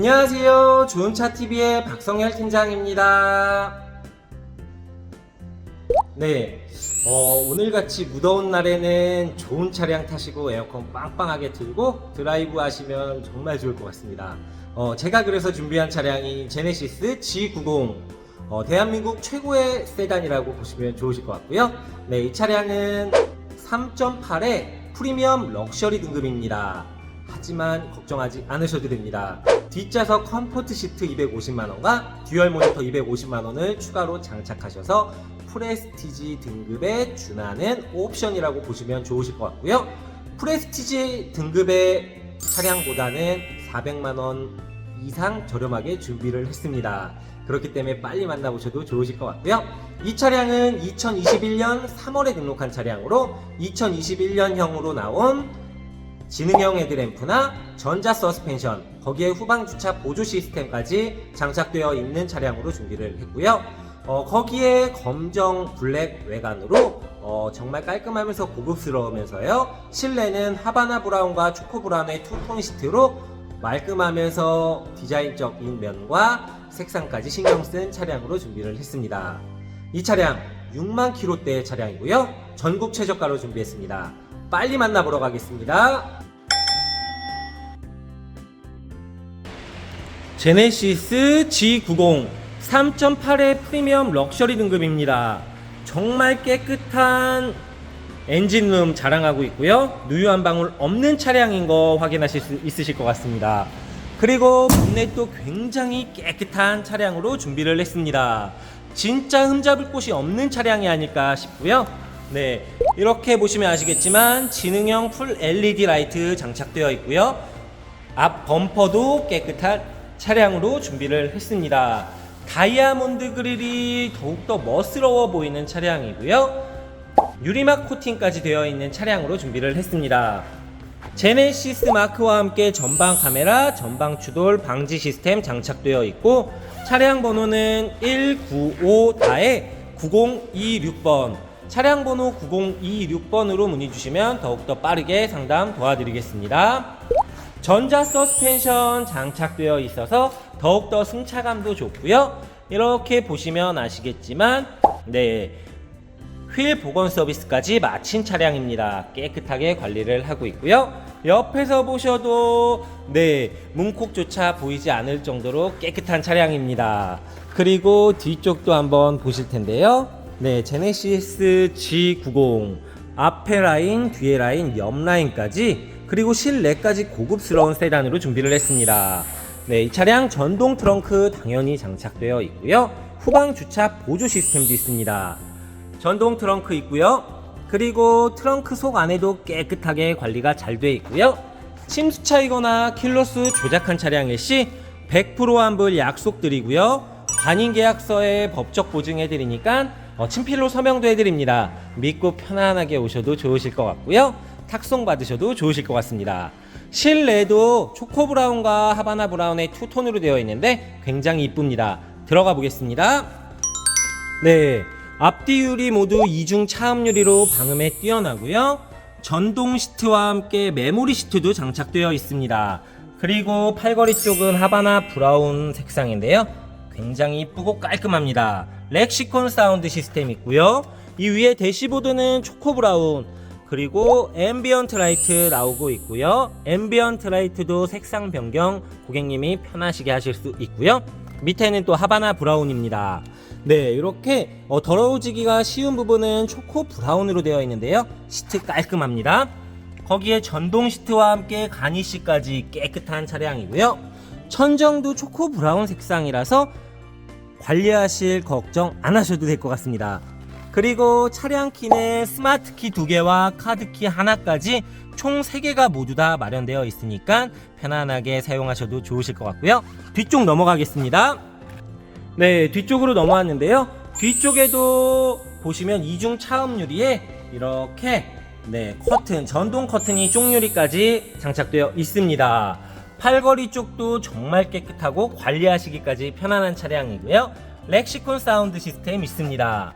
안녕하세요. 좋은차TV의 박성열 팀장입니다. 네, 어, 오늘같이 무더운 날에는 좋은 차량 타시고 에어컨 빵빵하게 틀고 드라이브 하시면 정말 좋을 것 같습니다. 어, 제가 그래서 준비한 차량이 제네시스 G90 어, 대한민국 최고의 세단이라고 보시면 좋으실 것 같고요. 네, 이 차량은 3.8의 프리미엄 럭셔리 등급입니다. 하지만 걱정하지 않으셔도 됩니다. 뒷좌석 컴포트 시트 250만원과 듀얼 모니터 250만원을 추가로 장착하셔서 프레스티지 등급에 준하는 옵션이라고 보시면 좋으실 것 같고요. 프레스티지 등급의 차량보다는 400만원 이상 저렴하게 준비를 했습니다. 그렇기 때문에 빨리 만나보셔도 좋으실 것 같고요. 이 차량은 2021년 3월에 등록한 차량으로 2021년형으로 나온 지능형 헤드램프나 전자 서스펜션, 거기에 후방 주차 보조 시스템까지 장착되어 있는 차량으로 준비를 했고요. 어, 거기에 검정 블랙 외관으로 어, 정말 깔끔하면서 고급스러우면서요. 실내는 하바나 브라운과 초코 브라운의 투톤 시트로 말끔하면서 디자인적인 면과 색상까지 신경 쓴 차량으로 준비를 했습니다. 이 차량 6만 킬로대의 차량이고요. 전국 최저가로 준비했습니다. 빨리 만나보러 가겠습니다. 제네시스 G90 3.8의 프리미엄 럭셔리 등급입니다. 정말 깨끗한 엔진룸 자랑하고 있고요. 누유 한 방울 없는 차량인 거 확인하실 수 있으실 것 같습니다. 그리고 본넷도 굉장히 깨끗한 차량으로 준비를 했습니다. 진짜 흠잡을 곳이 없는 차량이 아닐까 싶고요. 네, 이렇게 보시면 아시겠지만 지능형 풀 LED 라이트 장착되어 있고요. 앞 범퍼도 깨끗한 차량으로 준비를 했습니다. 다이아몬드 그릴이 더욱더 멋스러워 보이는 차량이고요. 유리막 코팅까지 되어 있는 차량으로 준비를 했습니다. 제네시스 마크와 함께 전방 카메라, 전방 추돌 방지 시스템 장착되어 있고 차량 번호는 195다에 9026번 차량 번호 9026번으로 문의 주시면 더욱더 빠르게 상담 도와드리겠습니다. 전자 서스펜션 장착되어 있어서 더욱더 승차감도 좋고요. 이렇게 보시면 아시겠지만 네. 휠 복원 서비스까지 마친 차량입니다. 깨끗하게 관리를 하고 있고요. 옆에서 보셔도 네 문콕조차 보이지 않을 정도로 깨끗한 차량입니다. 그리고 뒤쪽도 한번 보실 텐데요. 네 제네시스 G90 앞에 라인, 뒤에 라인, 옆 라인까지 그리고 실내까지 고급스러운 세단으로 준비를 했습니다. 네, 이 차량 전동 트렁크 당연히 장착되어 있고요. 후방 주차 보조 시스템도 있습니다. 전동 트렁크 있고요. 그리고 트렁크 속 안에도 깨끗하게 관리가 잘 되어 있고요. 침수차이거나 킬로수 조작한 차량일 시 100% 환불 약속드리고요. 반인 계약서에 법적 보증해 드리니까 어, 친필로 서명도 해드립니다. 믿고 편안하게 오셔도 좋으실 것 같고요. 탁송 받으셔도 좋으실 것 같습니다. 실내도 초코 브라운과 하바나 브라운의 투톤으로 되어 있는데 굉장히 이쁩니다. 들어가 보겠습니다. 네. 앞뒤 유리 모두 이중 차음 유리로 방음에 뛰어나고요. 전동 시트와 함께 메모리 시트도 장착되어 있습니다. 그리고 팔걸이 쪽은 하바나 브라운 색상인데요. 굉장히 이쁘고 깔끔합니다. 렉시콘 사운드 시스템 있고요. 이 위에 대시보드는 초코 브라운 그리고 앰비언트 라이트 나오고 있고요. 앰비언트 라이트도 색상 변경 고객님이 편하시게 하실 수 있고요. 밑에는 또 하바나 브라운입니다. 네, 이렇게 어, 더러워지기가 쉬운 부분은 초코 브라운으로 되어 있는데요. 시트 깔끔합니다. 거기에 전동 시트와 함께 가니쉬까지 깨끗한 차량이고요. 천정도 초코 브라운 색상이라서 관리하실 걱정 안 하셔도 될 것 같습니다. 그리고 차량 키는 스마트 키두 개와 카드 키 하나까지 총 3개가 모두 다 마련되어 있으니까 편안하게 사용하셔도 좋으실 것 같고요. 뒤쪽 넘어가겠습니다. 네, 뒤쪽으로 넘어왔는데요. 뒤쪽에도 보시면 이중 차음 유리에 이렇게 네, 커튼, 전동 커튼이 쪽유리까지 장착되어 있습니다. 팔걸이 쪽도 정말 깨끗하고 관리하시기까지 편안한 차량이고요. 렉시콘 사운드 시스템 있습니다.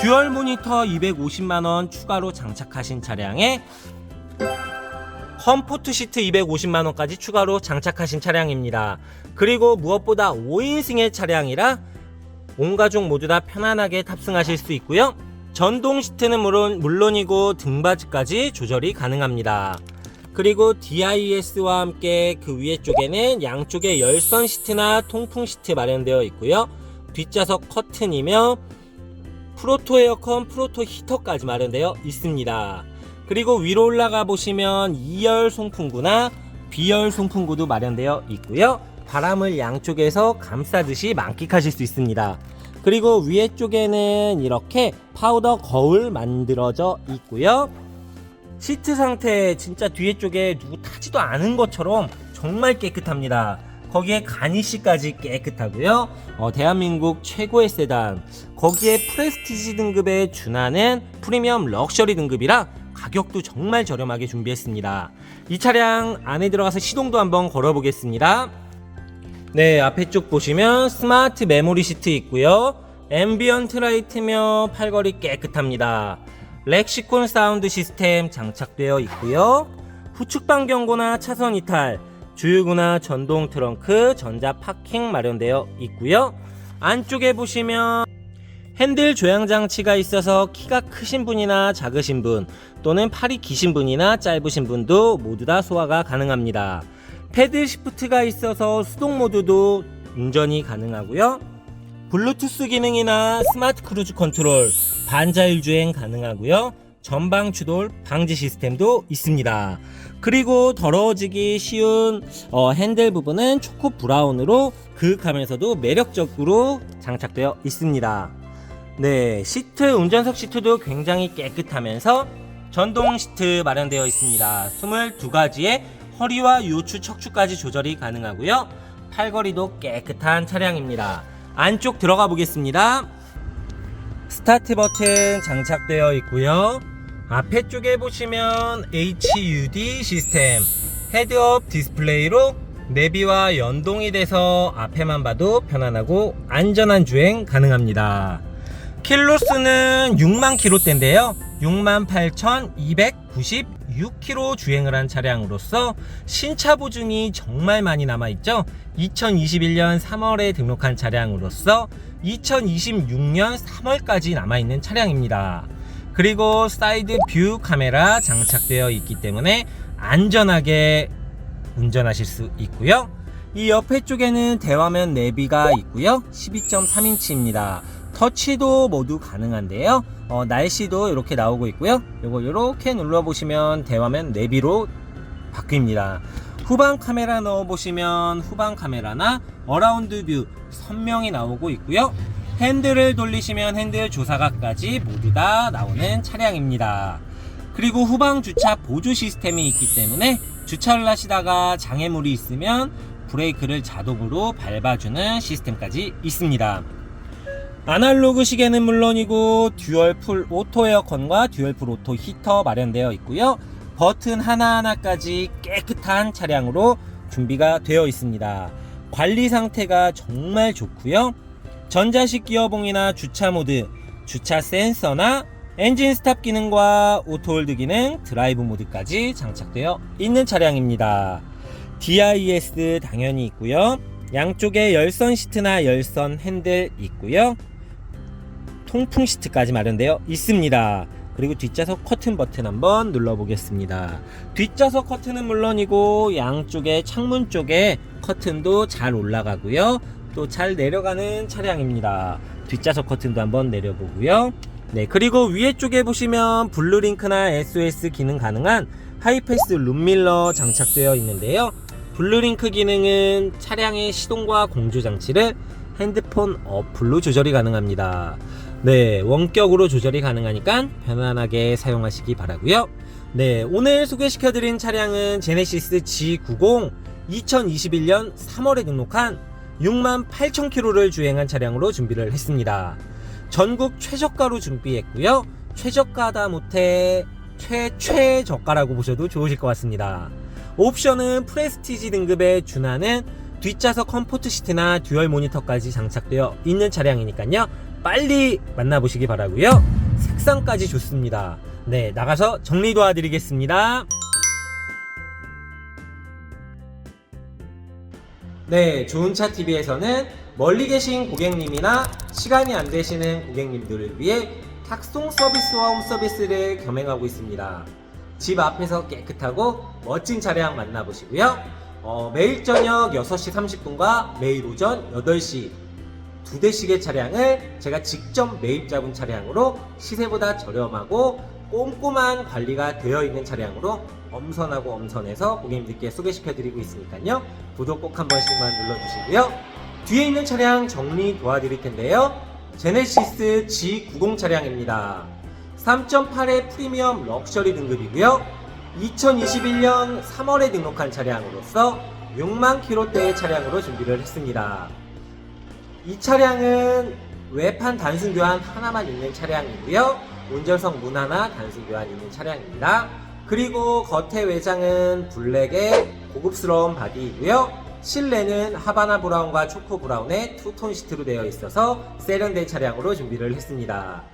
듀얼 모니터 250만원 추가로 장착하신 차량에 컴포트 시트 250만원까지 추가로 장착하신 차량입니다. 그리고 무엇보다 5인승의 차량이라 온 가족 모두 다 편안하게 탑승하실 수 있고요. 전동 시트는 물론, 물론이고 등받이까지 조절이 가능합니다. 그리고 DIS와 함께 그 위에 쪽에는 양쪽에 열선 시트나 통풍 시트 마련되어 있고요. 뒷좌석 커튼이며 프로토 에어컨, 프로토 히터까지 마련되어 있습니다. 그리고 위로 올라가 보시면 2열 송풍구나 B열 송풍구도 마련되어 있고요. 바람을 양쪽에서 감싸듯이 만끽하실 수 있습니다. 그리고 위에 쪽에는 이렇게 파우더 거울 만들어져 있고요. 시트 상태 진짜 뒤에 쪽에 누구 타지도 않은 것처럼 정말 깨끗합니다. 거기에 가니쉬까지 깨끗하고요. 어, 대한민국 최고의 세단. 거기에 프레스티지 등급에 준하는 프리미엄 럭셔리 등급이라 가격도 정말 저렴하게 준비했습니다. 이 차량 안에 들어가서 시동도 한번 걸어보겠습니다. 네, 앞에 쪽 보시면 스마트 메모리 시트 있고요. 앰비언트 라이트며 팔걸이 깨끗합니다. 렉시콘 사운드 시스템 장착되어 있고요. 후측방 경고나 차선 이탈, 주유구나 전동 트렁크, 전자 파킹 마련되어 있고요. 안쪽에 보시면 핸들 조향 장치가 있어서 키가 크신 분이나 작으신 분 또는 팔이 기신 분이나 짧으신 분도 모두 다 소화가 가능합니다. 패드 시프트가 있어서 수동 모드도 운전이 가능하고요. 블루투스 기능이나 스마트 크루즈 컨트롤, 반자율 주행 가능하고요. 전방 추돌 방지 시스템도 있습니다. 그리고 더러워지기 쉬운 어, 핸들 부분은 초코 브라운으로 그윽하면서도 매력적으로 장착되어 있습니다. 네, 시트 운전석 시트도 굉장히 깨끗하면서 전동 시트 마련되어 있습니다. 22가지의 허리와 요추 척추까지 조절이 가능하고요. 팔걸이도 깨끗한 차량입니다. 안쪽 들어가 보겠습니다. 스타트 버튼 장착되어 있고요. 앞에 쪽에 보시면 HUD 시스템 헤드업 디스플레이로 내비와 연동이 돼서 앞에만 봐도 편안하고 안전한 주행 가능합니다. 킬로수는 6만 킬로대인데요. 6만 8,296km 주행을 한 차량으로서 신차 보증이 정말 많이 남아있죠. 2021년 3월에 등록한 차량으로서 2026년 3월까지 남아있는 차량입니다. 그리고 사이드 뷰 카메라 장착되어 있기 때문에 안전하게 운전하실 수 있고요. 이 옆에 쪽에는 대화면 내비가 있고요. 12.3인치입니다. 터치도 모두 가능한데요. 어, 날씨도 이렇게 나오고 있고요. 요거 이렇게 눌러보시면 대화면 내비로 바뀝니다. 후방 카메라 넣어보시면 후방 카메라나 어라운드 뷰 선명히 나오고 있고요. 핸들을 돌리시면 핸들 조사각까지 모두 다 나오는 차량입니다. 그리고 후방 주차 보조 시스템이 있기 때문에 주차를 하시다가 장애물이 있으면 브레이크를 자동으로 밟아주는 시스템까지 있습니다. 아날로그 시계는 물론이고 듀얼 풀 오토 에어컨과 듀얼 풀 오토 히터 마련되어 있고요. 버튼 하나하나까지 깨끗한 차량으로 준비가 되어 있습니다. 관리 상태가 정말 좋고요. 전자식 기어봉이나 주차 모드, 주차 센서나 엔진 스탑 기능과 오토홀드 기능, 드라이브 모드까지 장착되어 있는 차량입니다. DIS 당연히 있고요. 양쪽에 열선 시트나 열선 핸들 있고요. 통풍 시트까지 마련되어 있습니다. 그리고 뒷좌석 커튼 버튼 한번 눌러보겠습니다. 뒷좌석 커튼은 물론이고 양쪽에 창문 쪽에 커튼도 잘 올라가고요. 또 잘 내려가는 차량입니다. 뒷좌석 커튼도 한번 내려보고요. 네, 그리고 위에 쪽에 보시면 블루링크나 SOS 기능 가능한 하이패스 룸밀러 장착되어 있는데요. 블루링크 기능은 차량의 시동과 공조 장치를 핸드폰 어플로 조절이 가능합니다. 네, 원격으로 조절이 가능하니까 편안하게 사용하시기 바라고요. 네, 오늘 소개시켜드린 차량은 제네시스 G90 2021년 3월에 등록한 68,000km를 주행한 차량으로 준비를 했습니다. 전국 최저가로 준비했고요. 최저가다 못해 최최저가라고 보셔도 좋으실 것 같습니다. 옵션은 프레스티지 등급에 준하는 뒷좌석 컴포트 시트나 듀얼 모니터까지 장착되어 있는 차량이니까요. 빨리 만나보시기 바라고요. 색상까지 좋습니다. 네 나가서 정리 도와드리겠습니다. 네 좋은차TV에서는 멀리 계신 고객님이나 시간이 안 되시는 고객님들을 위해 탁송 서비스와 홈 서비스를 겸행하고 있습니다. 집 앞에서 깨끗하고 멋진 차량 만나보시고요. 어, 매일 저녁 6시 30분과 매일 오전 8시 두 대씩의 차량을 제가 직접 매입 잡은 차량으로 시세보다 저렴하고 꼼꼼한 관리가 되어 있는 차량으로 엄선하고 엄선해서 고객님들께 소개시켜 드리고 있으니까요. 구독 꼭 한 번씩만 눌러주시고요. 뒤에 있는 차량 정리 도와드릴 텐데요. 제네시스 G90 차량입니다. 3.8의 프리미엄 럭셔리 등급이고요. 2021년 3월에 등록한 차량으로서 6만 킬로대의 차량으로 준비를 했습니다. 이 차량은 외판 단순 교환 하나만 있는 차량이고요. 운전석 문 하나 단순 교환 있는 차량입니다. 그리고 겉에 외장은 블랙의 고급스러운 바디이고요. 실내는 하바나 브라운과 초코 브라운의 투톤 시트로 되어 있어서 세련된 차량으로 준비를 했습니다.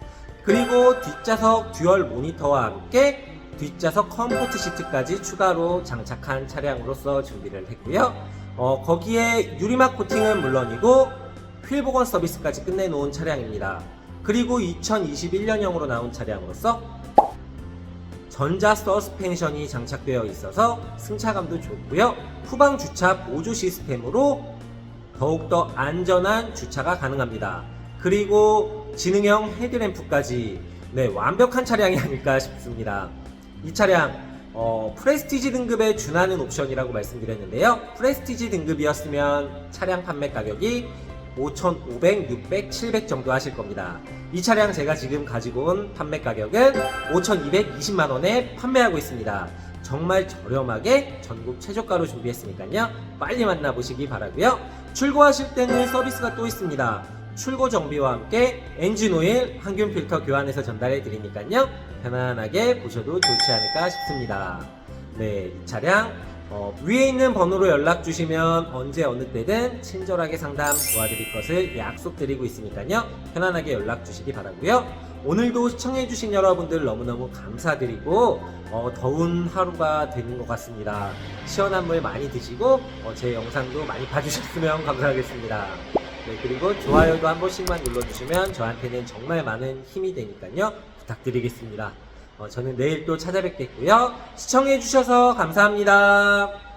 그리고 뒷좌석 듀얼 모니터와 함께 뒷좌석 컴포트 시트까지 추가로 장착한 차량으로서 준비를 했고요. 어, 거기에 유리막 코팅은 물론이고 휠 복원 서비스까지 끝내놓은 차량입니다. 그리고 2021년형으로 나온 차량으로서 전자 서스펜션이 장착되어 있어서 승차감도 좋고요. 후방 주차 보조 시스템으로 더욱더 안전한 주차가 가능합니다. 그리고 지능형 헤드램프까지 네, 완벽한 차량이 아닐까 싶습니다. 이 차량 어, 프레스티지 등급에 준하는 옵션이라고 말씀드렸는데요. 프레스티지 등급이었으면 차량 판매 가격이 5,500, 600, 700 정도 하실 겁니다. 이 차량 제가 지금 가지고 온 판매 가격은 5,220만 원에 판매하고 있습니다. 정말 저렴하게 전국 최저가로 준비했으니까요. 빨리 만나보시기 바라고요. 출고하실 때는 서비스가 또 있습니다. 출고 정비와 함께 엔진 오일, 항균 필터 교환해서 전달해 드리니까요. 편안하게 보셔도 좋지 않을까 싶습니다. 네, 이 차량 어, 위에 있는 번호로 연락 주시면 언제 어느 때든 친절하게 상담 도와드릴 것을 약속드리고 있으니까요. 편안하게 연락 주시기 바라고요. 오늘도 시청해주신 여러분들 너무너무 감사드리고 어, 더운 하루가 되는 것 같습니다. 시원한 물 많이 드시고 어, 제 영상도 많이 봐주셨으면 감사하겠습니다. 네, 그리고 좋아요도 한 번씩만 눌러주시면 저한테는 정말 많은 힘이 되니까요. 부탁드리겠습니다. 어, 저는 내일 또 찾아뵙겠고요. 시청해주셔서 감사합니다.